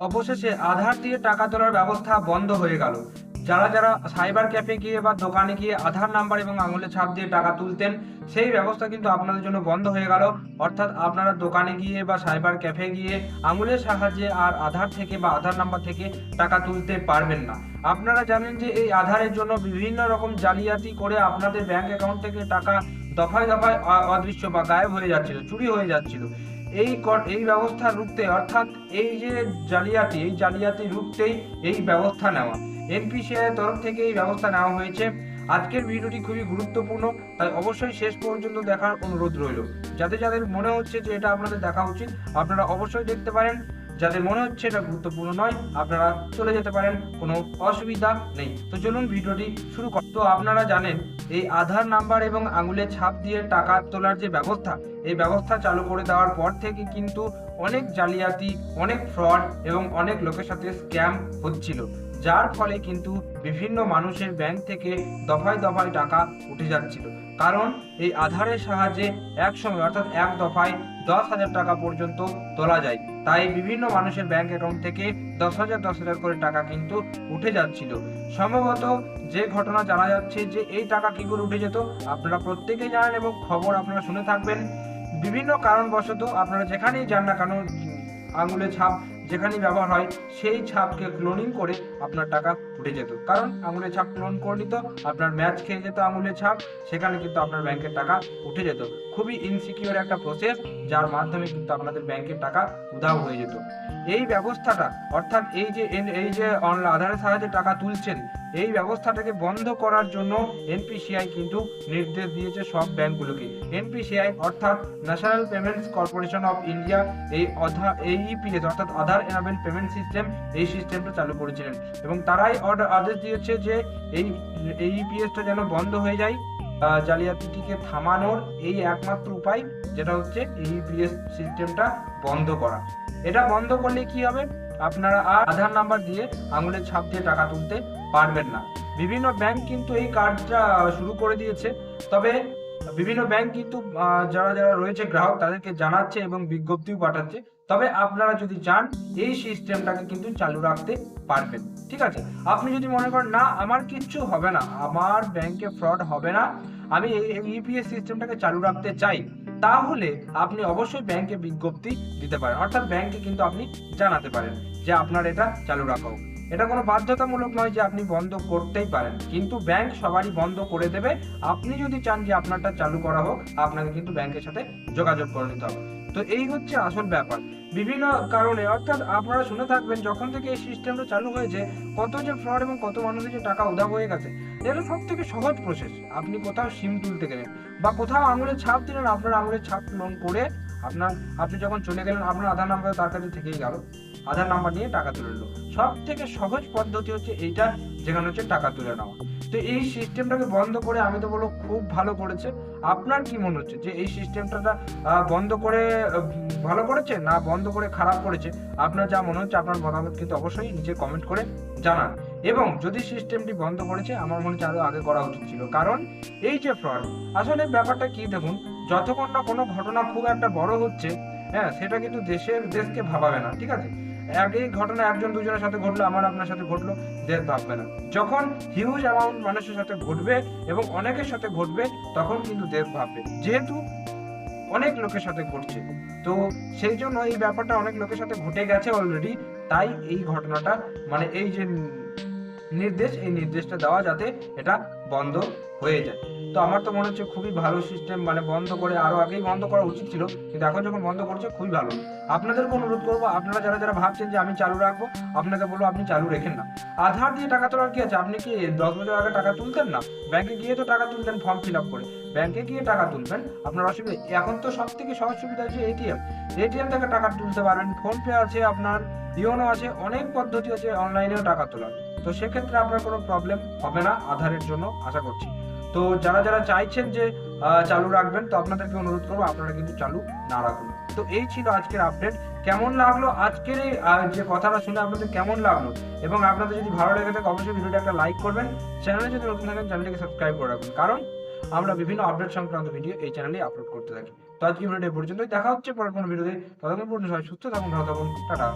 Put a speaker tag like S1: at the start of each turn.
S1: অবশেষে আধার দিয়ে টাকা তোলার ব্যবস্থা বন্ধ হয়ে গেল। যারা যারা সাইবার ক্যাফে গিয়ে বা দোকানে গিয়ে আধার নাম্বার এবং আঙুলের ছাপ দিয়ে টাকা তুলতেন, সেই ব্যবস্থা কিন্তু আপনাদের জন্য বন্ধ হয়ে গেল। অর্থাৎ আপনারা দোকানে গিয়ে বা সাইবার ক্যাফে গিয়ে আঙুলের সাহায্যে আর আধার থেকে বা আধার নাম্বার থেকে টাকা তুলতে পারবেন না। আপনারা জানেন যে এই আধারের জন্য বিভিন্ন রকম জালিয়াতি করে আপনাদের ব্যাংক অ্যাকাউন্ট থেকে টাকা দফায় দফায় অদৃশ্য বা গায়েব হয়ে যাচ্ছিল, চুরি হয়ে যাচ্ছিল। এই এই ব্যবস্থা রুখতে, অর্থাৎ এই যে জালিয়াতি, এই জালিয়াতি রুখতেই এই ব্যবস্থা নেওয়া। এনপিসিআই তরফ থেকে এই ব্যবস্থা নেওয়া হয়েছে। আজকের ভিডিওটি খুবই গুরুত্বপূর্ণ, তাই অবশ্যই শেষ পর্যন্ত দেখার অনুরোধ রইল। যাতে যাদের মনে হচ্ছে যে এটা আপনাদের দেখা উচিত, আপনারা অবশ্যই দেখতে পারেন। যাদের মনে হচ্ছে এটা গুরুত্বপূর্ণ নয়, আপনারা চলে যেতে পারেন, কোনো অসুবিধা নেই। তো চলুন ভিডিওটি শুরু কর। তো আপনারা জানেন, এই আধার নাম্বার এবং আঙুলের ছাপ দিয়ে টাকা তোলার যে ব্যবস্থা, এই ব্যবস্থা চালু করে দেওয়ার পর থেকে কিন্তু অনেক জালিয়াতি, অনেক ফ্রড এবং অনেক লোকের সাথে স্ক্যাম হচ্ছিল। যার ফলে কিন্তু বিভিন্ন মানুষের ব্যাংক থেকে দফায় দফায় টাকা উঠে যাচ্ছিল। কারণ এই আধারের সাহায্যে এক সময়, অর্থাৎ এক দফায় দশ হাজার টাকা পর্যন্ত তোলা যায়। তাই বিভিন্ন মানুষের ব্যাংক অ্যাকাউন্ট থেকে দশ হাজার দশ হাজার করে টাকা কিন্তু উঠে যাচ্ছিল। সম্ভবত যে ঘটনা জানা যাচ্ছে যে এই টাকা কী করে উঠে যেত, আপনারা প্রত্যেকেই জানেন এবং খবর আপনারা শুনে থাকবেন। বিভিন্ন কারণবশত আপনারা যেখানেই যান না কেন আঙুলের ছাপ যেখানেই ব্যবহার হয়, সেই ছাপকে ক্লোনিং করে আপনার টাকা উঠে যেত। কারণ আঙুলের ছাপ ক্লোন করে নিত, আপনার ম্যাচ খেয়ে যেত আঙুলের ছাপ, সেখানে কিন্তু আপনার ব্যাংকের টাকা উঠে যেত। খুবই ইনসিকিউর একটা প্রসেস যার মাধ্যমে কিন্তু আপনাদের ব্যাংকের টাকা উধাও হয়ে যেত। এই ব্যবস্থাটা, অর্থাৎ এই যে এই যে অনলাইন আধারের সাহায্যে টাকা তুলছেন, এই ব্যবস্থাটাকে বন্ধ করার জন্য এনপিসিআই কিন্তু নির্দেশ দিয়েছে সব ব্যাংকগুলোকে। এনপিসিআই অর্থাৎ National Payments Corporation of India এই এই ইপিএস অর্থাৎ আধার এনাবেল পেমেন্ট সিস্টেম এই সিস্টেমটা চালু করেছিলেন। এবং তারাই অর্ডার আদেশ দিয়েছে যে এই এই ইপিএসটা যেন বন্ধ হয়ে যায় জালিয়াতিটিকে থামানোর এই একমাত্র উপায় যেটা হচ্ছে এই ইপিএস সিস্টেমটা বন্ধ করা। এটা বন্ধ করলে কি হবে? আপনারা আর আধার নাম্বার দিয়ে আঙুলের ছাপ দিয়ে টাকা তুলতে পারবেন না। বিভিন্ন ব্যাংক কিন্তু এই কার্ডটা শুরু করে দিয়েছে। তবে বিভিন্ন ব্যাংক কিন্তু যারা যারা রয়েছে গ্রাহক তাদেরকে জানাচ্ছে এবং বিজ্ঞপ্তিও পাঠাচ্ছে তবে আপনারা যদি চান, এই সিস্টেমটাকে কিন্তু চালু রাখতে পারবেন। ঠিক আছে? আপনি যদি মনে করেন, না, আমার কিচ্ছু হবে না, আমার ব্যাংকে ফ্রড হবে না, আমি এই ইপিএস সিস্টেমটাকে চালু রাখতে চাই, তাহলে আপনি অবশ্যই ব্যাংকে বিজ্ঞপ্তি দিতে পারেন। অর্থাৎ ব্যাংকে কিন্তু আপনি জানাতে পারেন যে আপনার এটা চালু রাখা হোক। এটা কোনো বাধ্যতামূলক নয় যে আপনি বন্ধ করতেই পারেন। কিন্তু ব্যাংক সবারই বন্ধ করে দেবে। আপনি যদি চান যে আপনারটা চালু করা হোক, আপনাকে কিন্তু ব্যাংকের সাথে যোগাযোগ করে নিতে হবে। তো এই হচ্ছে আসল ব্যাপার। বিভিন্ন কারণে, অর্থাৎ আপনারা শুনে থাকবেন যখন থেকে এই সিস্টেমটা চালু হয়েছে, কত যে ফ্রড এবং কত মানুষের যে টাকা উধাও হয়ে গেছে, এটা সব থেকে সহজ প্রসেস আপনি কোথাও সিম তুলতে গেলেন বা কোথাও আঙুলের ছাপ দিলেন, আপনার আঙুলের ছাপ করে আপনার, আপনি যখন চলে গেলেন, আপনার আধার নাম্বার তার কাছে থেকেই গেল। আধার নাম্বার নিয়ে টাকা তুলে নিল। সব থেকে সহজ পদ্ধতি হচ্ছে এইটা, যেখানে হচ্ছে টাকা তুলে নেওয়া। তো এই সিস্টেমটাকে বন্ধ করে আমি তো বলব খুব ভালো করেছে। আপনার কি মনে হচ্ছে যে এই সিস্টেমটা বন্ধ করে ভালো করেছে না বন্ধ করে খারাপ করেছে? আপনার যা মনে হচ্ছে, আপনার মতামত কিন্তু অবশ্যই নিচে কমেন্ট করে জানান। এবং যদি সিস্টেমটি বন্ধ করেছে, আমার মনে হচ্ছে আরও আগে করা উচিত ছিল। কারণ এই যে ফ্রড আসলে ব্যাপারটা কি দেখুন, যতক্ষণ না কোনো ঘটনা খুব একটা বড় হচ্ছে হ্যাঁ সেটা কিন্তু দেশের দেশকে ভাবাবে না, ঠিক আছে? একই ঘটনা একজন দুজনের সাথে ঘটলো, আমার আপনার সাথে ঘটলো দেশ ভাববে না। যখন হিউজ অ্যামাউন্ট মানুষের সাথে ঘটবে এবং অনেকের সাথে ঘটবে, তখন কিন্তু দেশ ভাববে। যেহেতু অনেক লোকের সাথে ঘটছে। তো সেই জন্য এই ব্যাপারটা অনেক লোকের সাথে ঘটে গেছে অলরেডি তাই এই ঘটনাটা মানে এই যে নির্দেশ, এই নির্দেশটা দেওয়া যাতে এটা বন্ধ হয়ে যায়। তো আমার তো মনে হচ্ছে খুবই ভালো সিস্টেম মানে বন্ধ করে, আরও আগেই বন্ধ করা উচিত ছিল। কিন্তু এখন যখন বন্ধ করছে, খুবই ভালো। আপনাদেরকে অনুরোধ করব, আপনারা যারা যারা ভাবছেন যে আমি চালু রাখব, আপনাকে বলব আপনি চালু রেখেন না। আধার দিয়ে টাকা তোলার কি আছে? আপনি কি দশ বছর আগে টাকা তুলতেন না? ব্যাংকে গিয়ে তো টাকা তুলতেন, ফর্ম ফিল আপ করে। ব্যাংকে গিয়ে টাকা তুলবেন, আপনার অসুবিধা এখন তো সব থেকে সহজ সুবিধা আছে এটিএম। এটিএম থেকে টাকা তুলতে পারবেন। ফোনপে আছে আপনার, ইওনো আছে, অনেক পদ্ধতি আছে অনলাইনেও টাকা তোলার। তো সেক্ষেত্রে আপনার কোনো প্রবলেম হবে না আধারের জন্য, আশা করছি। তো যারা যারা চাইছেন যে চালু রাখবেন। তো আপনাদেরকে অনুরোধ করব, আপনারা কিন্তু চালু না রাখুন। তো এই ছিল আজকের আপডেট কেমন লাগল? আজকের এই যে কথাটা শুনে আপনাদের কেমন লাগল? এবং আপনাদের যদি ভালো লেগে থাকে, অবশ্যই ভিডিওটা একটা লাইক করবেন। চ্যানেলে যদি নতুন থাকেন চ্যানেলটিকে সাবস্ক্রাইব করে রাখুন। কারণ আমরা বিভিন্ন আপডেট সংক্রান্ত ভিডিও এই চ্যানেলে আপলোড করতে থাকি। তো আজকে ভিডিওটা পর্যন্তই। দেখা হচ্ছে পরের কোনো ভিডিওতে ততক্ষণ পর্যন্ত সবাই সুস্থ থাকুন, ভালো থাকুন। টাটা।